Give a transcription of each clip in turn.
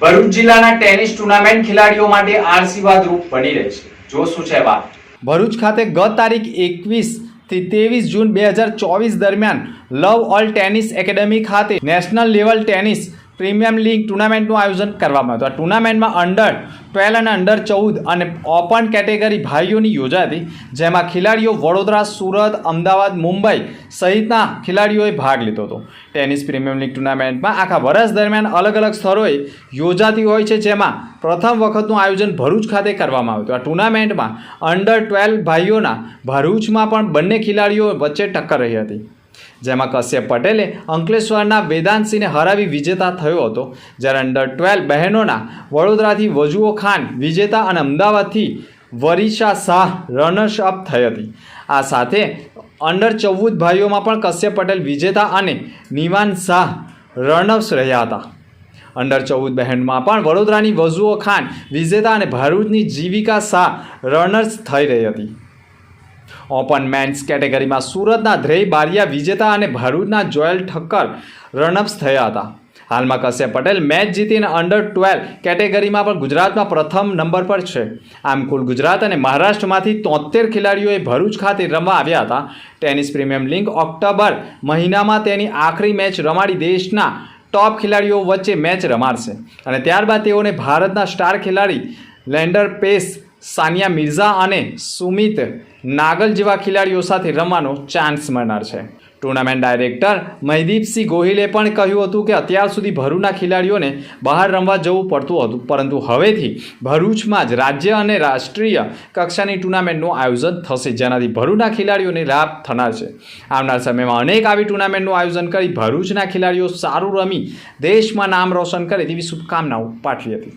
ભરૂચ જિલ્લાના tennis tournament ખેલાડીઓ માટે આશીર્વાદરૂપ બની રહે છે. જો શું છે વાત? ભરૂચ ખાતે ગત તારીખ એકવીસથી ત્રેવીસ જૂન બે હજાર ચોવીસ દરમિયાન લવ ઓલ ટેનિસ એકેડેમી ખાતે national level tennis premium league ટુર્નામેન્ટનું આયોજન કરવામાં હતું. આ ટુર્નામેન્ટમાં અંડર ટ્વેલ્વ અને અંડર ચૌદ અને ઓપન કેટેગરી ભાઈઓની યોજાઈ હતી, જેમાં ખેલાડીઓ વડોદરા, સુરત, અમદાવાદ, મુંબઈ સહિતના ખેલાડીઓએ ભાગ લીધો હતો. ટેનિસ પ્રીમિયમ લીગ ટુર્નામેન્ટમાં આખા વર્ષ દરમિયાન અલગ અલગ સ્થળોએ યોજાતી હોય છે, જેમાં પ્રથમ વખતનું આયોજન ભરૂચ ખાતે કરવામાં આવ્યું હતું. આ ટુર્નામેન્ટમાં અંડર ટ્વેલ્વ ભાઈઓના ભરૂચમાં પણ બંને ખેલાડીઓ વચ્ચે ટક્કર રહી હતી. જેમાં કશ્યપ પટેલે અંકલેશ્વરના વેદાંતસિંહને હરાવી વિજેતા થયો હતો. જ્યારે અંડર ટ્વેલ્વ બહેનોના વડોદરાથી વજુઓ ખાન, વિજેતા અને અમદાવાદથી વરિષા શાહ રનર્સ અપ થઈ હતી. આ સાથે અંડર ચૌદ ભાઈઓમાં પણ કશ્યપ પટેલ વિજેતા અને નિવાન શાહ રનર્સ રહ્યા હતા. અંડર ચૌદ બહેનમાં પણ વડોદરાની વજુઓ ખાન, વિજેતા અને ભરૂચની જીવિકા શાહ રનર્સ થઈ રહી હતી. ઓપન મેન્સ કેટેગરીમાં સુરતના ધ્રેય બારિયા, વિજેતા અને ભરૂચના જોયલ ઠક્કર રનઅપ્સ થયા હતા. હાલમાં કશ્યપ પટેલ મેચ જીતીને અંડર ટ્વેલ્વ કેટેગરીમાં પણ ગુજરાતમાં પ્રથમ નંબર પર છે. આમ કુલ ગુજરાત અને મહારાષ્ટ્રમાંથી તોતેર ખેલાડીઓએ ભરૂચ ખાતે રમવા આવ્યા હતા. ટેનિસ પ્રીમિયમ લીગ ઓક્ટોબર મહિનામાં તેની આખરી મેચ રમાડી દેશના ટોપ ખેલાડીઓ વચ્ચે મેચ રમાડશે. અને ત્યારબાદ તેઓને ભારતના સ્ટાર ખેલાડી લેન્ડર પેસ સાનિયા મિર્ઝા અને સુમિત નાગલ જેવા ખેલાડીઓ સાથે રમવાનો ચાન્સ મળનાર છે. ટુર્નામેન્ટ ડાયરેક્ટર મહિદીપસિંહ ગોહિલે પણ કહ્યું હતું કે અત્યાર સુધી ભરૂચના ખેલાડીઓને બહાર રમવા જવું પડતું હતું, પરંતુ હવેથી ભરૂચમાં જ રાજ્ય અને રાષ્ટ્રીય કક્ષાની ટુર્નામેન્ટનું આયોજન થશે, જેનાથી ભરૂચના ખેલાડીઓને લાભ થનાર છે. આવનાર સમયમાં અનેક આવી ટુર્નામેન્ટનું આયોજન કરી ભરૂચના ખેલાડીઓ સારું રમી, દેશમાં નામ રોશન કરે તેવી શુભકામનાઓ પાઠવી હતી.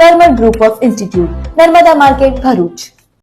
કર્મલ group of institute Narmada market Bharuch.